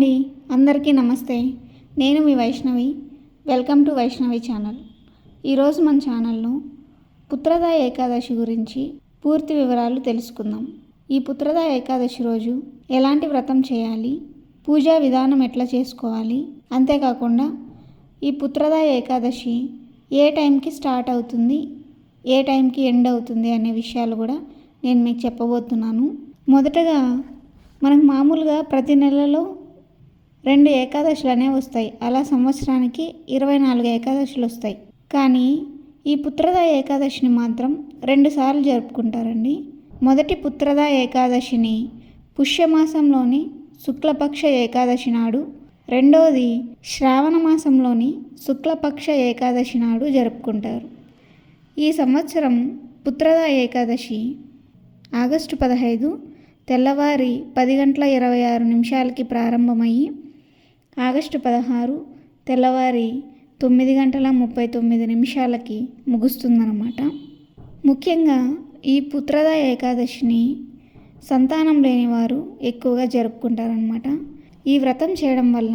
అండి అందరికీ నమస్తే. నేను మీ Vaishnavi. Welcome to Vaishnavi channel. ఈరోజు మన ఛానల్లో పుత్రదా ఏకాదశి గురించి పూర్తి వివరాలు తెలుసుకుందాం. ఈ పుత్రదా ఏకాదశి రోజు ఎలాంటి వ్రతం చేయాలి? పూజా విధానం ఎట్లా చేసుకోవాలి? అంతేకాకుండా ఈ పుత్రదా ఏకాదశి ఏ టైంకి స్టార్ట్ అవుతుంది? ఏ టైంకి ఎండ్ అవుతుంది అనే విషయాలు కూడా నేను మీకు చెప్పబోతున్నాను. మొదటగా మనకు మామూలుగా ప్రతి నెలలో రెండు ఏకాదశులు వస్తాయి. అలా సంవత్సరానికి ఇరవై నాలుగు ఏకాదశులు వస్తాయి. కానీ ఈ పుత్రద ఏకాదశిని మాత్రం రెండుసార్లు జరుపుకుంటారండి. మొదటి పుత్రద ఏకాదశిని పుష్యమాసంలోని శుక్లపక్ష ఏకాదశి నాడు రెండవది శ్రావణ మాసంలోని శుక్లపక్ష ఏకాదశి నాడు జరుపుకుంటారు. ఈ సంవత్సరం పుత్రద ఏకాదశి ఆగస్టు పదహైదు తెల్లవారి పది గంటల ఇరవై ఆరు నిమిషాలకి ప్రారంభమయ్యి ఆగస్టు పదహారు తెల్లవారి తొమ్మిది గంటల ముప్పై తొమ్మిది నిమిషాలకి ముగుస్తుందన్నమాట. ముఖ్యంగా ఈ పుత్రద ఏకాదశిని సంతానం లేనివారు ఎక్కువగా జరుపుకుంటారనమాట ఈ వ్రతం చేయడం వల్ల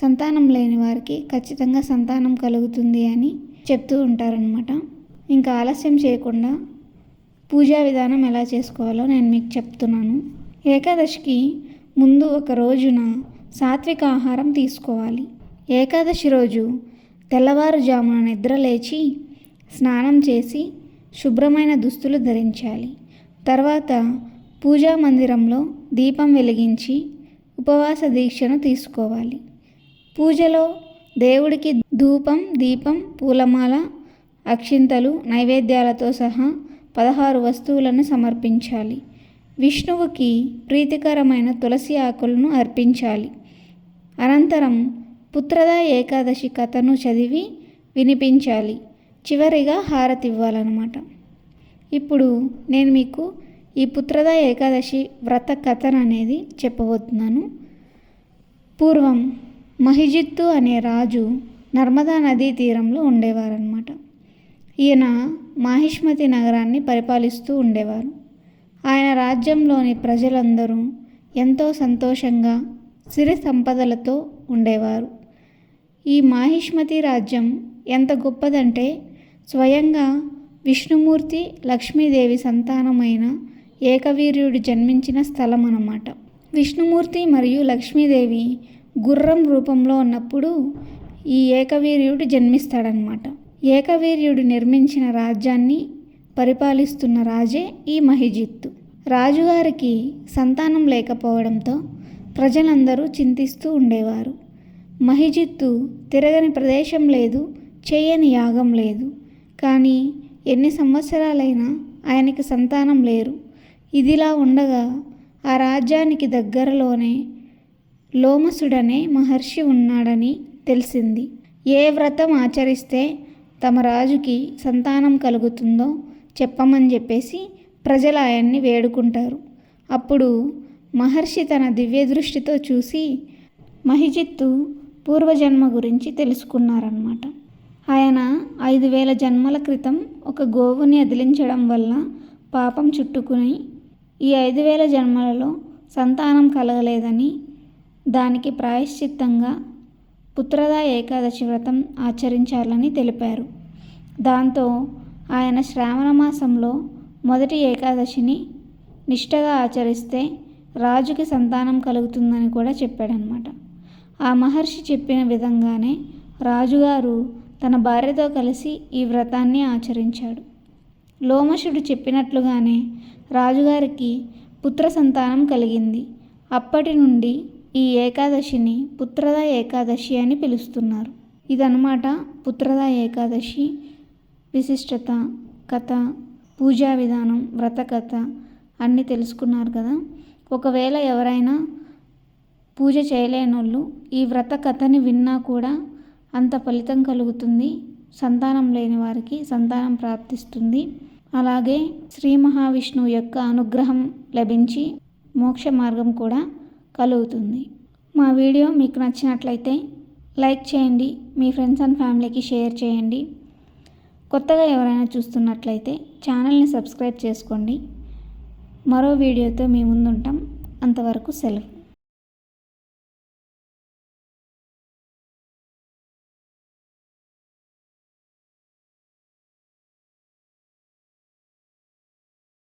సంతానం లేని వారికి ఖచ్చితంగా సంతానం కలుగుతుంది అని చెప్తూ ఉంటారనమాట ఇంకా ఆలస్యం చేయకుండా పూజా విధానం ఎలా చేసుకోవాలో నేను మీకు చెప్తున్నాను. ఏకాదశికి ముందు ఒక రోజున సాత్విక ఆహారం తీసుకోవాలి. ఏకాదశి రోజు తెల్లవారుజామున నిద్ర లేచి స్నానం చేసి శుభ్రమైన దుస్తులు ధరించాలి. తర్వాత పూజా మందిరంలో దీపం వెలిగించి ఉపవాస దీక్షను తీసుకోవాలి. పూజలో దేవుడికి ధూపం దీపం పూలమాల అక్షింతలు నైవేద్యాలతో సహా పదహారు వస్తువులను సమర్పించాలి. విష్ణువుకి ప్రీతికరమైన తులసి ఆకులను అర్పించాలి. అనంతరం పుత్రద ఏకాదశి కథను చదివి వినిపించాలి. చివరిగా హారతి ఇవ్వాలన్నమాట. ఇప్పుడు నేను మీకు ఈ పుత్రద ఏకాదశి వ్రత కథను అనేది చెప్పబోతున్నాను. పూర్వం మహిజిత్తు అనే రాజు నర్మదా నదీ తీరంలో ఉండేవారనమాట ఈయన మాహిష్మతి నగరాన్ని పరిపాలిస్తూ ఉండేవారు. ఆయన రాజ్యంలోని ప్రజలందరూ ఎంతో సంతోషంగా సిరి సంపదలతో ఉండేవారు. ఈ మాహిష్మతి రాజ్యం ఎంత గొప్పదంటే స్వయంగా విష్ణుమూర్తి లక్ష్మీదేవి సంతానమైన ఏకవీర్యుడు జన్మించిన స్థలం అన్నమాట విష్ణుమూర్తి మరియు లక్ష్మీదేవి గుర్రం రూపంలో ఉన్నప్పుడు ఈ ఏకవీర్యుడు జన్మిస్తాడనమాట ఏకవీర్యుడు నిర్మించిన రాజ్యాన్ని పరిపాలిస్తున్న రాజే ఈ మహిజిత్తు. రాజుగారికి సంతానం లేకపోవడంతో ప్రజలందరూ చింతిస్తూ ఉండేవారు. మహిజిత్తు తిరగని ప్రదేశం లేదు చేయని యాగం లేదు. కానీ ఎన్ని సంవత్సరాలైనా ఆయనకి సంతానం లేరు. ఇదిలా ఉండగా ఆ రాజ్యానికి దగ్గరలోనే లోమసుడనే మహర్షి ఉన్నాడని తెలిసింది. ఏ వ్రతం ఆచరిస్తే తమ రాజుకి సంతానం కలుగుతుందో చెప్పమని చెప్పేసి ప్రజలు ఆయన్ని వేడుకుంటారు. అప్పుడు మహర్షి తన దివ్య దృష్టితో చూసి మహిజిత్తు పూర్వజన్మ గురించి తెలుసుకున్నారన్నమాట. ఆయన ఐదు వేల జన్మల క్రితం ఒక గోవుని అదిలించడం వల్ల పాపం చుట్టుకుని ఈ ఐదు వేల జన్మలలో సంతానం కలగలేదని దానికి ప్రాయశ్చిత్తంగా పుత్రదా ఏకాదశి వ్రతం ఆచరించాలని తెలిపారు. దాంతో ఆయన శ్రావణ మాసంలో మొదటి ఏకాదశిని నిష్టగా ఆచరిస్తే రాజుకి సంతానం కలుగుతుందని కూడా చెప్పాడనమాట ఆ మహర్షి చెప్పిన విధంగానే రాజుగారు తన భార్యతో కలిసి ఈ వ్రతాన్ని ఆచరించాడు. లోమశుడు చెప్పినట్లుగానే రాజుగారికి పుత్ర సంతానం కలిగింది. అప్పటి నుండి ఈ ఏకాదశిని పుత్రద ఏకాదశి అని పిలుస్తున్నారు. ఇదనమాట పుత్రద ఏకాదశి విశిష్టత కథ పూజా విధానం వ్రత కథ అన్నీ తెలుసుకున్నారు కదా. ఒకవేళ ఎవరైనా పూజ చేయలేనోళ్ళు ఈ వ్రత కథని విన్నా కూడా అంత ఫలితం కలుగుతుంది. సంతానం లేని వారికి సంతానం ప్రాప్తిస్తుంది. అలాగే శ్రీ మహావిష్ణువు యొక్క అనుగ్రహం లభించి మోక్ష మార్గం కూడా కలుగుతుంది. మా వీడియో మీకు నచ్చినట్లయితే లైక్ చేయండి మీ ఫ్రెండ్స్ అండ్ ఫ్యామిలీకి షేర్ చేయండి. కొత్తగా ఎవరైనా చూస్తున్నట్లయితే ఛానల్ని సబ్స్క్రైబ్ చేసుకోండి. మరో వీడియోతో మీ ముందుంటాం. అంతవరకు సెలవు.